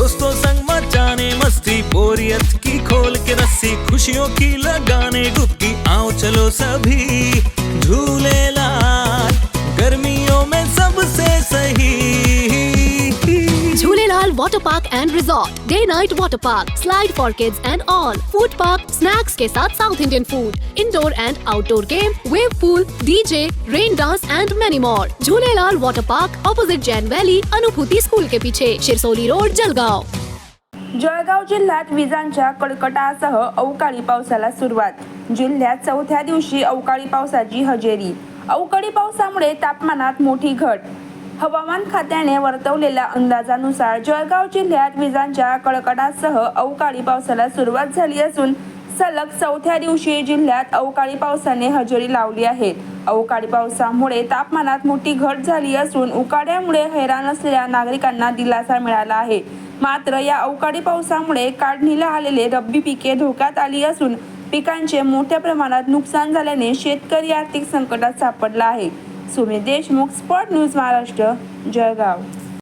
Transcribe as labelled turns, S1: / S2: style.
S1: दोस्तों संग मचाने, मस्ती, बोरियत की खोल के रस्सी, खुशियों की लगाने, डुबकी, आओ चलो सभी।
S2: Jhulelal Water Park and Resort, Day Night Water Park, Slide for Kids and all, Food Park, Snacks के साथ South Indian food, Indoor and Outdoor game, Wave Pool, DJ, Rain Dance and many more. Jhulelal Water Park, opposite Jain Valley, Anubhuti school के पीछे, Shirsoli road, Jalgaon.
S3: Jalgaon जिल्ह्यात विजांच्या कडकटासह अवकाळी पावसाला सुरुवात जिल्ह्यात चौथ्या दिवशी अवकाळी पावसाची हजेरी अवकाळी पावसामुळे तापमानात मोठी घट हवामान खात्याने वर्तवलेल्या अंदाजानुसार जळगाव जिल्ह्यात विजांच्या कडकडासह अवकाळी पावसाला सुरुवात झाली असून सलग चौथ्या दिवशी जिल्ह्यात अवकाळी पावसाने हजेरी लावली आहे. अवकाळी पावसामुळे तापमानात मोठी घट झाली असून उकाड्यामुळे हैराण असलेल्या नागरिकांना दिलासा मिळाला आहे. मात्र या अवकाळी पावसामुळे काढणीला आलेले रब्बी पिके धोक्यात आली असून पिकांचे मोठ्या प्रमाणात नुकसान झाल्याने शेतकरी आर्थिक संकटात सापडला आहे. Sumit Deshmukh spot news Maharashtra Jalgaon.